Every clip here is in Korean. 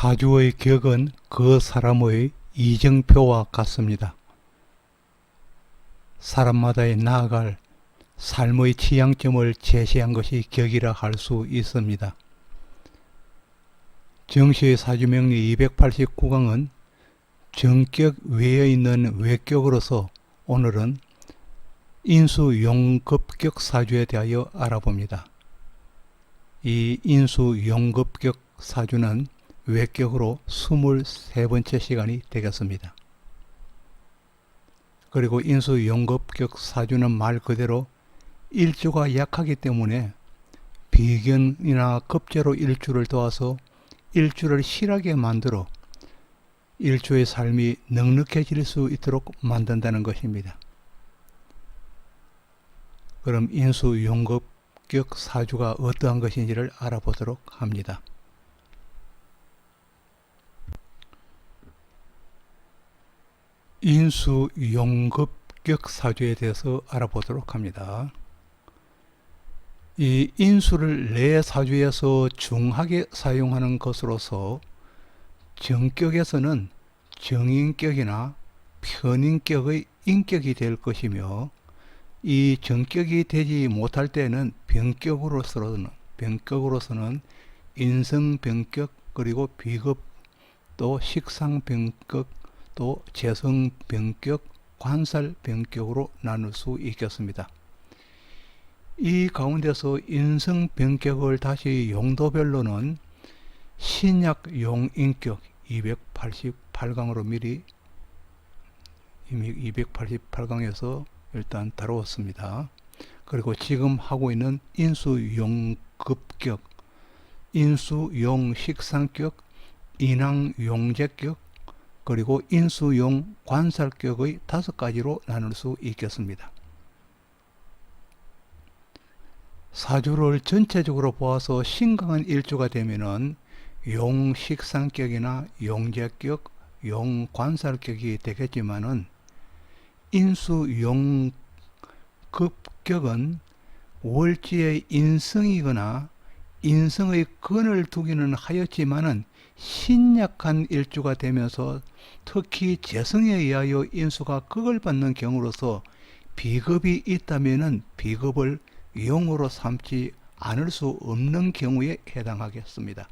사주의 격은 그 사람의 이정표와 같습니다. 사람마다의 나아갈 삶의 취향점을 제시한 것이 격이라 할 수 있습니다. 정시의 사주명리 289강은 정격 외에 있는 외격으로서 오늘은 인수 용급격 사주에 대하여 알아봅니다. 이 인수 용급격 사주는 외격으로 23번째 시간이 되겠습니다. 그리고 인수 용급격 사주는 말 그대로 일주가 약하기 때문에 비견이나 급제로 일주를 도와서 일주를 실하게 만들어 일주의 삶이 넉넉해질 수 있도록 만든다는 것입니다. 그럼 인수 용급격 사주가 어떠한 것인지를 알아보도록 합니다. 인수 용급격 사주에 대해서 알아보도록 합니다. 이 인수를 내 사주에서 중하게 사용하는 것으로서 정격에서는 정인격이나 편인격의 인격이 될 것이며 이 정격이 되지 못할 때는 병격으로서는 병격으로서는 인성병격 그리고 비급 또 식상병격 또 재성병격 관살병격으로 나눌 수 있겠습니다. 이 가운데서 인성병격을 다시 용도별로는 신약 용인격 288강으로 미리 이미 288강에서 일단 다루었습니다. 그리고 지금 하고 있는 인수용급격, 인수용식상격, 인왕용제격, 그리고 인수용 관살격의 다섯 가지로 나눌 수 있겠습니다. 사주를 전체적으로 보아서 신강한 일주가 되면은 용식상격이나 용제격, 용관살격이 되겠지만은 인수용급격은 월지의 인성이거나 인성의 근을 두기는 하였지만은 신약한 일주가 되면서 특히 재성에 의하여 인수가 극을 받는 경우로서 비급이 있다면은 비급을 용으로 삼지 않을 수 없는 경우에 해당하겠습니다.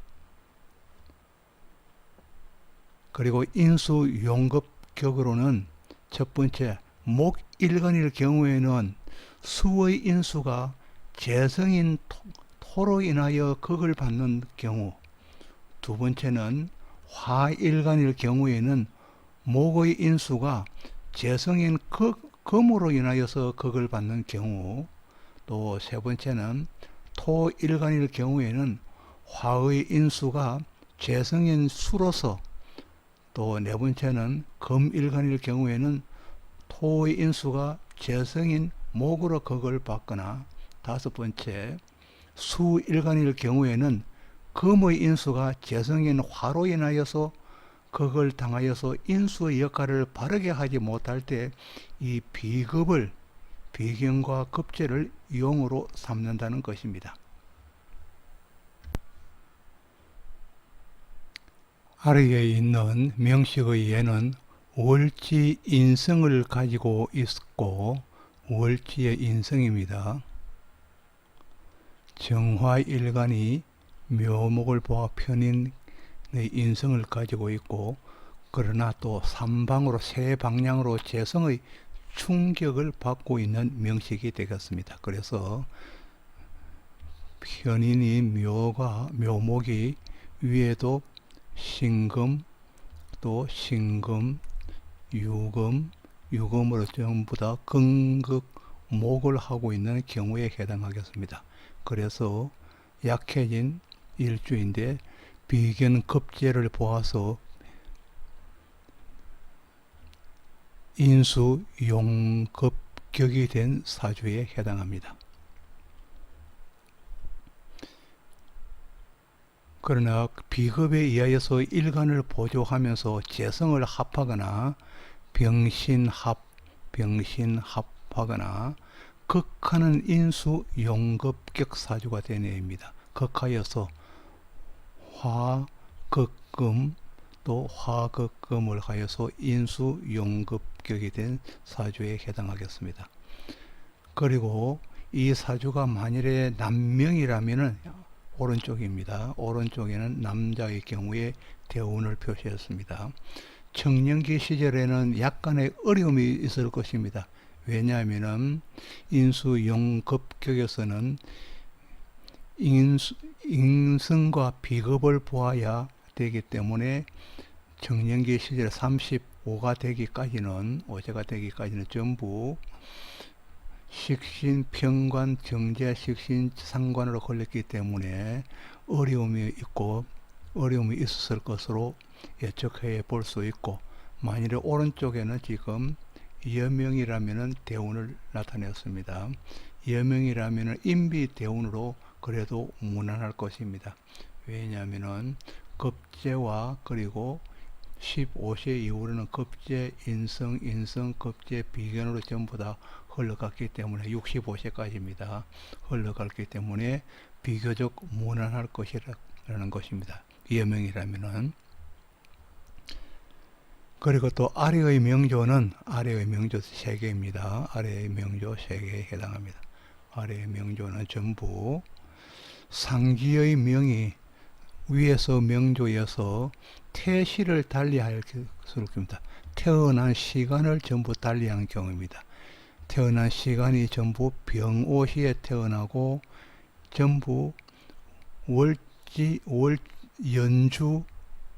그리고 인수 용급 격으로는 첫 번째 목일간일 경우에는 수의 인수가 재성인 토로 인하여 극을 받는 경우 두 번째는 화일간일 경우에는 목의 인수가 재성인 극, 금으로 인하여서 극을 받는 경우 또 세 번째는 토일간일 경우에는 화의 인수가 재성인 수로서 또 네 번째는 금일간일 경우에는 토의 인수가 재성인 목으로 극을 받거나 다섯 번째 수일간일 경우에는 금의 인수가 재성인 화로 인하여서 그걸 당하여서 인수의 역할을 바르게 하지 못할 때 이 비급을 비경과 급제를 용으로 삼는다는 것입니다. 아래에 있는 명식의 예는 월지 인성을 가지고 있고 월지의 인성입니다. 정화일간이 묘목을 보아 편인의 인성을 가지고 있고 그러나 또 삼방으로 세 방향으로 재성의 충격을 받고 있는 명식이 되겠습니다. 그래서 편인이 묘가 묘목이 위에도 신금 또 신금 유금 유금으로 전부 다 근극 목을 하고 있는 경우에 해당하겠습니다. 그래서 약해진 일주인데 비견 급제를 보아서 인수 용급격이 된 사주에 해당합니다. 그러나 비급에 의하여서 일간을 보조하면서 재성을 합하거나 병신합, 병신합하거나 극하는 인수 용급격 사주가 되뇌입니다. 극하여서 화, 극, 화극금 또 화극금을 하여서 인수 용급격이 된 사주에 해당하겠습니다. 그리고 이 사주가 만일에 남명이라면은 오른쪽입니다. 오른쪽에는 남자의 경우에 대운을 표시했습니다. 청년기 시절에는 약간의 어려움이 있을 것입니다. 왜냐하면은 인수 용급격에서는 인성과 비급을 보아야 되기 때문에 청년기 시절에 35가 되기까지는 5세가 되기까지는 전부 식신, 평관, 정제, 식신, 상관으로 걸렸기 때문에 어려움이 있고 어려움이 있었을 것으로 예측해 볼 수 있고 만일에 오른쪽에는 지금 여명이라면은 대운을 나타냈습니다. 여명이라면은 인비 대운으로 그래도 무난할 것입니다. 왜냐하면은 급제와 그리고 15세 이후로는 급제, 인성, 인성, 급제, 비견으로 전부 다 흘러갔기 때문에 65세까지입니다. 흘러갔기 때문에 비교적 무난할 것이라는 것입니다. 여명이라면은 그리고 또 아래의 명조는 아래의 명조 세 개입니다. 아래의 명조 세 개에 해당합니다. 아래의 명조는 전부 상기의 명이 위에서 명조여서 태시를 달리할 수록입니다. 태어난 시간을 전부 달리한 경우입니다. 태어난 시간이 전부 병오시에 태어나고 전부 월지 월 연주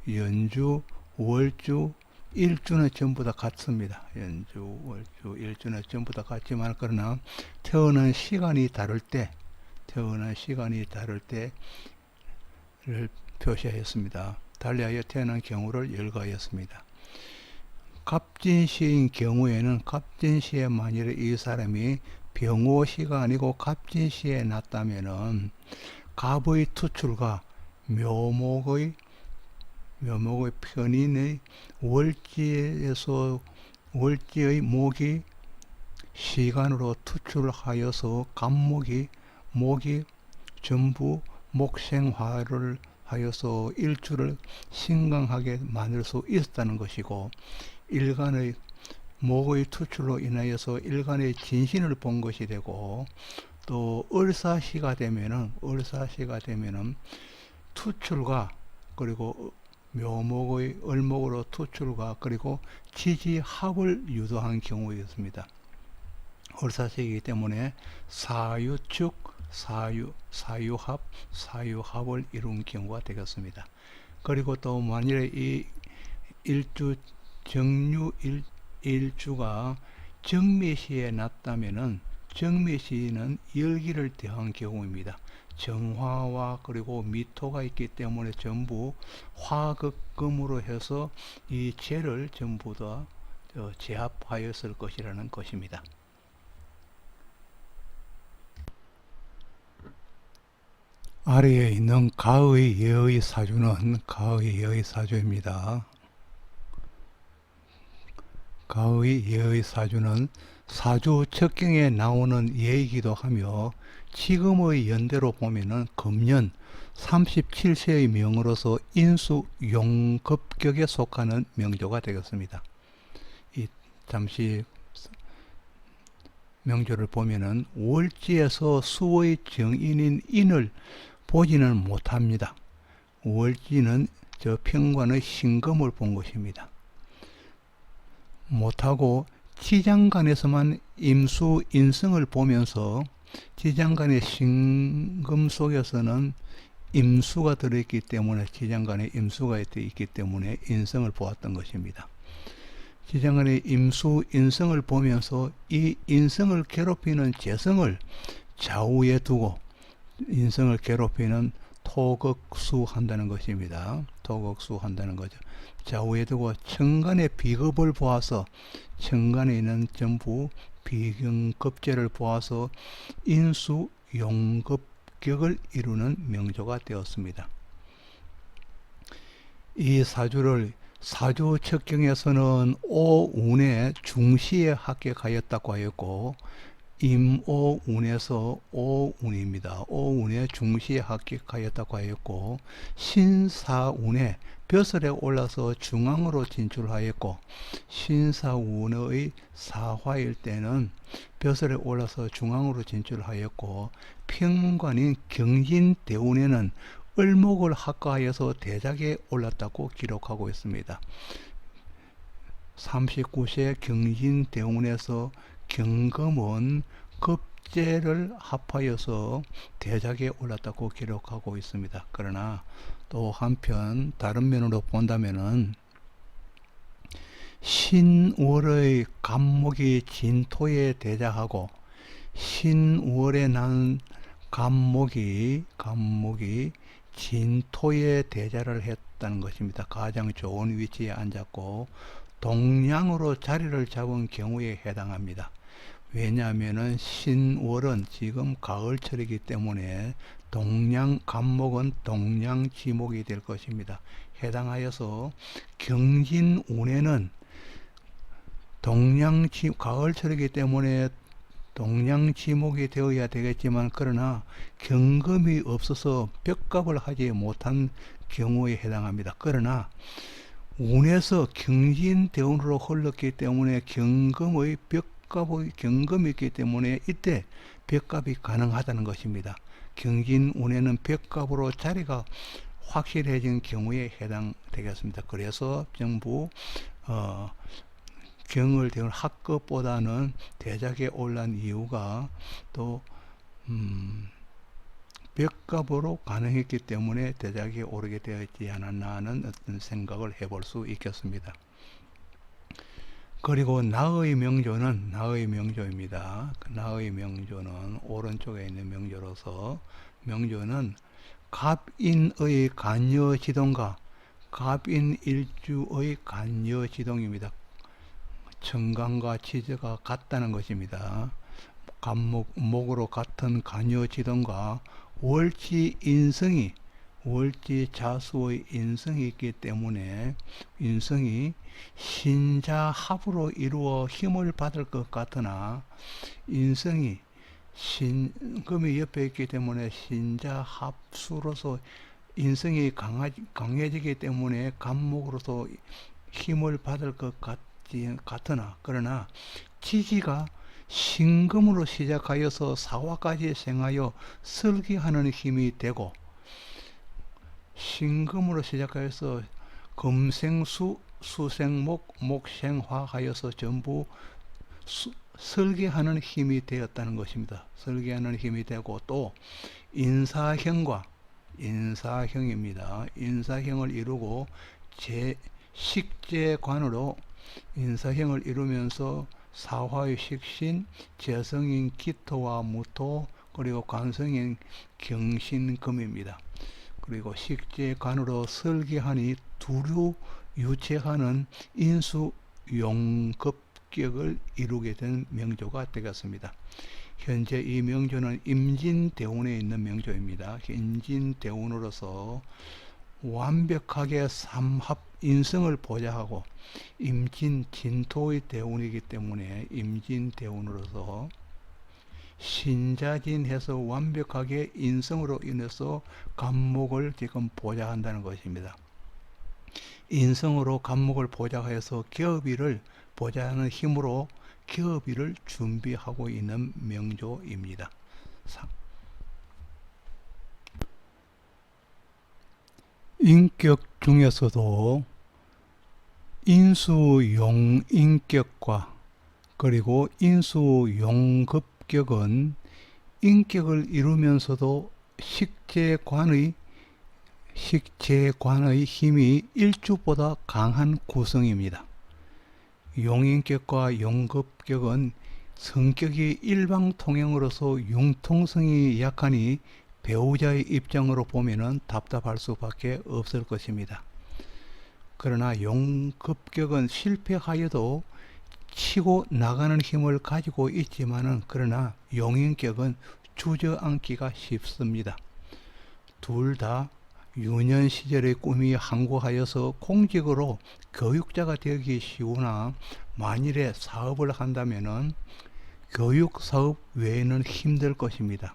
연주 월주 일주는 전부 다 같습니다. 연주 월주 일주는 전부 다 같지만 그러나 태어난 시간이 다를 때 태어난 시간이 다를 때를 표시하였습니다. 달리하여 태어난 경우를 열거하였습니다. 갑진시인 경우에는 갑진시에 만일에 이 사람이 병오시가 아니고 갑진시에 났다면은 갑의 투출과 묘목의 묘목의 편인의 월지에서 월지의 목이 시간으로 투출하여서 갑목이 목이 전부 목생화를 하여서 일주를 신강하게 만들 수 있었다는 것이고 일간의 목의 투출로 인하여서 일간의 진신을 본 것이 되고 또 을사시가 되면은 을사시가 되면은 투출과 그리고 묘목의 을목으로 투출과 그리고 지지합을 유도한 경우였습니다. 을사시이기 때문에 사유축, 사유, 사유합, 사유합을 이룬 경우가 되겠습니다. 그리고 또 만일에 이 일주 정유 일, 일주가 정미시에 났다면은 정미시는 열기를 대한 경우입니다. 정화와 그리고 미토가 있기 때문에 전부 화극금으로 해서 이 재를 전부 다 어, 제압하였을 것이라는 것입니다. 아래에 있는 가의 예의 사주는 가의 예의 사주입니다. 가의 예의 사주는 사주 척경에 나오는 예이기도 하며 지금의 연대로 보면은 금년 37세의 명으로서 인수 용급격에 속하는 명조가 되겠습니다. 이 잠시 명조를 보면은 월지에서 수의 정인인 인을 보지는 못합니다. 월지는 저 평관의 신금을 본 것입니다. 못하고 지장간에서만 임수 인성을 보면서 지장간의 신금 속에서는 임수가 들어있기 때문에 지장간에 임수가 있기 때문에 인성을 보았던 것입니다. 지장간의 임수 인성을 보면서 이 인성을 괴롭히는 재성을 좌우에 두고 인성을 괴롭히는 토극수 한다는 것입니다. 토극수 한다는 거죠. 좌우에 두고 천간의 비급을 보아서 천간에 있는 전부 비경급제를 보아서 인수 용급격을 이루는 명조가 되었습니다. 이 사주를 사주 척경에서는 오운의 중시에 합격하였다고 하였고 임오운에서 오운입니다. 오운에 중시에 합격하였다고 하였고 신사운에 벼슬에 올라서 중앙으로 진출하였고 신사운의 사화일 때는 벼슬에 올라서 중앙으로 진출하였고 평관인 경진대운에는 을목을 합가하여서 대작에 올랐다고 기록하고 있습니다. 39세 경진대운에서 경금은 급제를 합하여서 대작에 올랐다고 기록하고 있습니다. 그러나 또 한편 다른 면으로 본다면은 신월의 간목이 진토에 대자하고 신월에 난 간목이 간목이 진토에 대자를 했다는 것입니다. 가장 좋은 위치에 앉았고 동량으로 자리를 잡은 경우에 해당합니다. 왜냐하면은 신월은 지금 가을철이기 때문에 동량 간목은 동량 지목이 될 것입니다. 해당하여서 경진운에는 동량 지 가을철이기 때문에 동량 지목이 되어야 되겠지만 그러나 경금이 없어서 벽갑을 하지 못한 경우에 해당합니다. 그러나 운에서 경진대운으로 흘렀기 때문에 경금의 벽 갑의 경금이 있기 때문에 이때 벽갑이 가능하다는 것입니다. 경진 운에는 벽갑으로 자리가 확실해진 경우에 해당되겠습니다. 그래서 정부 어, 경을 대운 학급보다는 대작에 올란 이유가 또 음, 벽갑으로 가능했기 때문에 대작에 오르게 되었지 않았나 하는 어떤 생각을 해볼 수 있겠습니다. 그리고 나의 명조는 나의 명조입니다. 그 나의 명조는 오른쪽에 있는 명조로서 명조는 갑인의 간여 지동과 갑인 일주의 간여 지동입니다. 청강과 지저가 같다는 것입니다. 간목, 목으로 같은 간여 지동과 월지 인성이 월지 자수의 인성이 있기 때문에 인성이 신자 합으로 이루어 힘을 받을 것 같으나 인성이 신금이 옆에 있기 때문에 신자 합수로서 인성이 강하, 강해지기 때문에 간목으로서 힘을 받을 것 같지, 같으나 그러나 지지가 신금으로 시작하여서 사화까지 생하여 설기하는 힘이 되고 신금으로 시작하여서 금생수, 수생목, 목생화하여서 전부 수, 설계하는 힘이 되었다는 것입니다. 설계하는 힘이 되고 또 인사형과 인사형입니다. 인사형을 이루고 제 식재관으로 인사형을 이루면서 사화의 식신, 재성인 기토와 무토, 그리고 관성인 경신금입니다. 그리고 식재관으로 설계하니 두류 유체하는 인수 용급격을 이루게 된 명조가 되겠습니다. 현재 이 명조는 임진대운에 있는 명조입니다. 임진대운으로서 완벽하게 삼합 인성을 보좌하고 임진 진토의 대운이기 때문에 임진 대운으로서 신자진해서 완벽하게 인성으로 인해서 감목을 지금 보좌한다는 것입니다. 인성으로 감목을 보좌해서 기업일을 보좌하는 힘으로 기업일을 준비하고 있는 명조입니다. 인격 중에서도 인수용인격과 그리고 인수용급 격은 인격을 이루면서도 식재관의 식재관의 힘이 일주보다 강한 구성입니다. 용인격과 용급격은 성격이 일방통행으로서 융통성이 약하니 배우자의 입장으로 보면은 답답할 수밖에 없을 것입니다. 그러나 용급격은 실패하여도 치고 나가는 힘을 가지고 있지만은 그러나 용인격은 주저앉기가 쉽습니다. 둘 다 유년 시절의 꿈이 항구하여서 공직으로 교육자가 되기 쉬우나 만일에 사업을 한다면은 교육 사업 외에는 힘들 것입니다.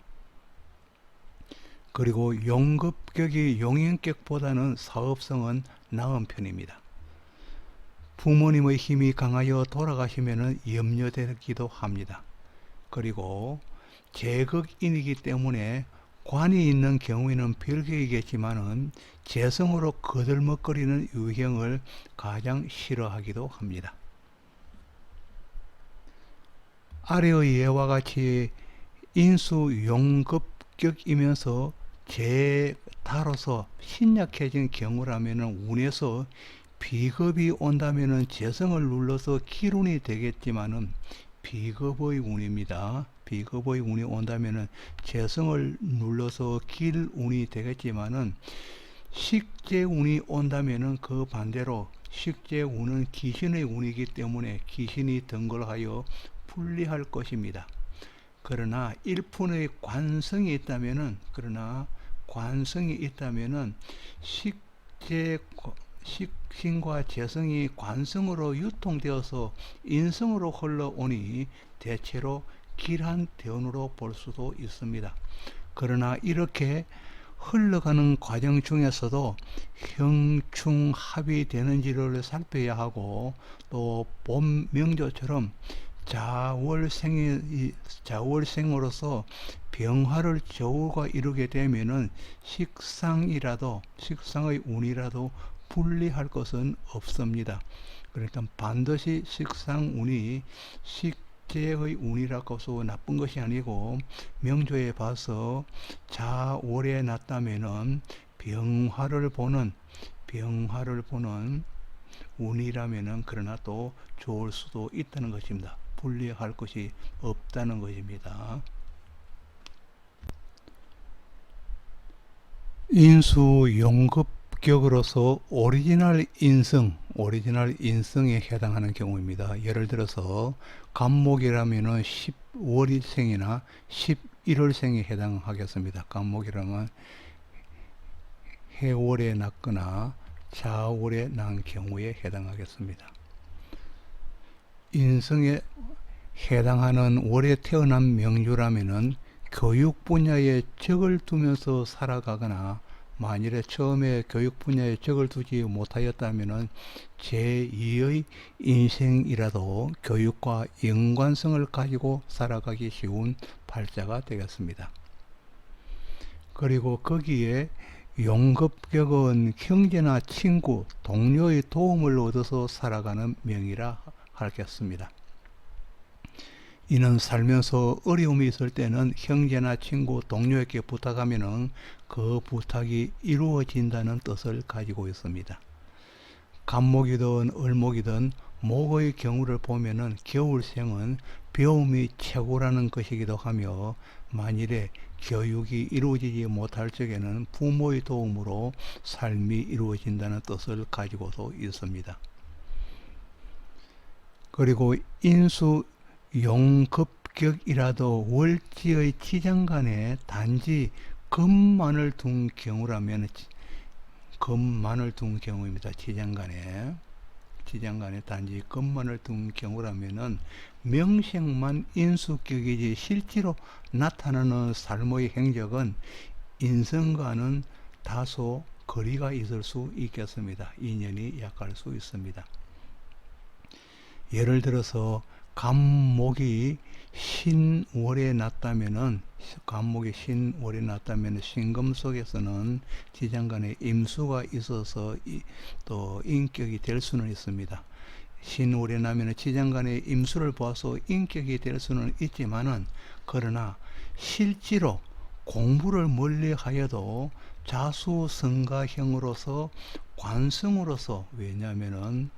그리고 용급격이 용인격보다는 사업성은 나은 편입니다. 부모님의 힘이 강하여 돌아가시면 염려되기도 합니다. 그리고 제극인이기 때문에 관이 있는 경우에는 별개이겠지만은 재성으로 거들먹거리는 유형을 가장 싫어하기도 합니다. 아래의 예와 같이 인수 용급격이면서 제다로서 신약해진 경우라면 운에서 비겁이 온다면 재성을 눌러서 기운이 되겠지만은 비겁의 운입니다. 비겁의 운이 온다면 재성을 눌러서 길 운이 되겠지만은 식재 운이 온다면 그 반대로 식재 운은 귀신의 운이기 때문에 귀신이 등걸하여 분리할 것입니다. 그러나 일푼의 관성이 있다면은 그러나 관성이 있다면은 식재 식신과 재성이 관성으로 유통되어서 인성으로 흘러오니 대체로 길한 대운으로 볼 수도 있습니다. 그러나 이렇게 흘러가는 과정 중에서도 형충합이 되는지를 살펴야 하고 또 봄 명조처럼 자월생이 자월생으로서 병화를 저우가 이루게 되면은 식상이라도 식상의 운이라도 분리할 것은 없습니다. 그러니까 반드시 식상운이 식재의 운이라고 해서 나쁜 것이 아니고 명조에 봐서 자월에 났다면은 병화를 보는 병화를 보는 운이라면은 그러나 또 좋을 수도 있다는 것입니다. 분리할 것이 없다는 것입니다. 인수 용급 격으로서 오리지널 인성, 오리지널 인성에 해당하는 경우입니다. 예를 들어서 간목이라면은 10월일생이나 11월생에 해당하겠습니다. 간목이라면 해월에 났거나 자월에 난 경우에 해당하겠습니다. 인성에 해당하는 월에 태어난 명주라면은 교육 분야에 적을 두면서 살아가거나 만일에 처음에 교육 분야에 적을 두지 못하였다면 제2의 인생이라도 교육과 연관성을 가지고 살아가기 쉬운 발자가 되겠습니다. 그리고 거기에 용급격은 형제나 친구, 동료의 도움을 얻어서 살아가는 명이라 하겠습니다. 이는 살면서 어려움이 있을 때는 형제나 친구, 동료에게 부탁하면 그 부탁이 이루어진다는 뜻을 가지고 있습니다. 간목이든 을목이든 목의 경우를 보면은 겨울생은 배움이 최고라는 것이기도 하며 만일에 교육이 이루어지지 못할 적에는 부모의 도움으로 삶이 이루어진다는 뜻을 가지고도 있습니다. 그리고 인수 용급격이라도 월지의 지장간에 단지 금만을 둔 경우라면 금만을 둔 경우입니다. 지장간에 지장간에 단지 금만을 둔 경우라면은 명색만 인수격이지 실제로 나타나는 삶의 행적은 인성과는 다소 거리가 있을 수 있겠습니다. 인연이 약할 수 있습니다. 예를 들어서 감목이 신월에 났다면은 감목이 신월에 났다면 신금 속에서는 지장간에 임수가 있어서 이, 또 인격이 될 수는 있습니다. 신월에 나면 지장간에 임수를 보아서 인격이 될 수는 있지만은 그러나 실제로 공부를 멀리 하여도 자수성가형으로서 관성으로서 왜냐하면은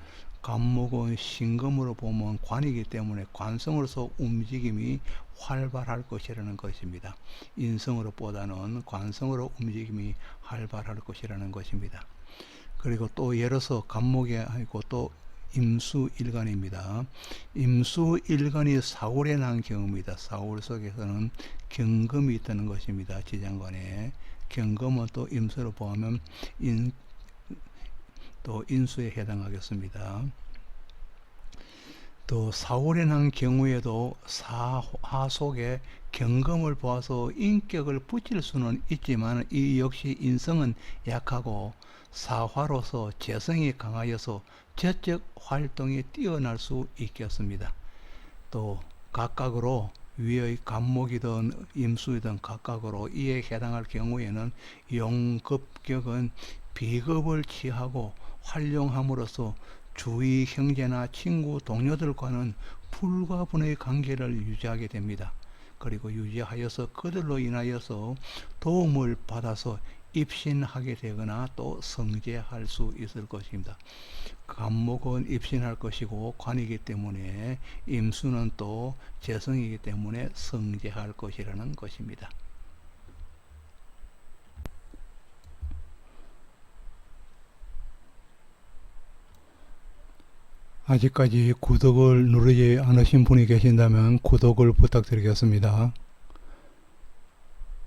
간목은 신금으로 보면 관이기 때문에 관성으로서 움직임이 활발할 것이라는 것입니다. 인성으로 보다는 관성으로 움직임이 활발할 것이라는 것입니다. 그리고 또 예로서 간목이 아니고 또 임수일간입니다. 임수일간이 사월에 난 경우입니다. 사월 속에서는 경금이 있다는 것입니다. 지장관에 경금은 또 임수로 보면 인, 또 인수에 해당하겠습니다. 또 사월에난 경우에도 사화 속에 경금을 보아서 인격을 붙일 수는 있지만 이 역시 인성은 약하고 사화로서 재성이 강하여서 저적 활동이 뛰어날 수 있겠습니다. 또 각각으로 위의 간목이든 임수이든 각각으로 이에 해당할 경우에는 용급격은 비급을 취하고 활용함으로써 주위 형제나 친구 동료들과는 불가분의 관계를 유지하게 됩니다. 그리고 유지하여서 그들로 인하여서 도움을 받아서 입신하게 되거나 또 성제할 수 있을 것입니다. 간목은 입신할 것이고 관이기 때문에 임수는 또 재성이기 때문에 성제할 것이라는 것입니다. 아직까지 구독을 누르지 않으신 분이 계신다면 구독을 부탁드리겠습니다.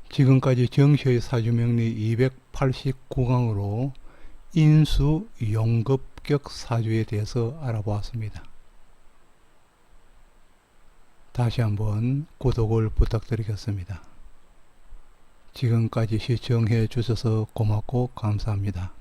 지금까지 정시의 사주명리 289강으로 인수 용급격 사주에 대해서 알아보았습니다. 다시 한번 구독을 부탁드리겠습니다. 지금까지 시청해 주셔서 고맙고 감사합니다.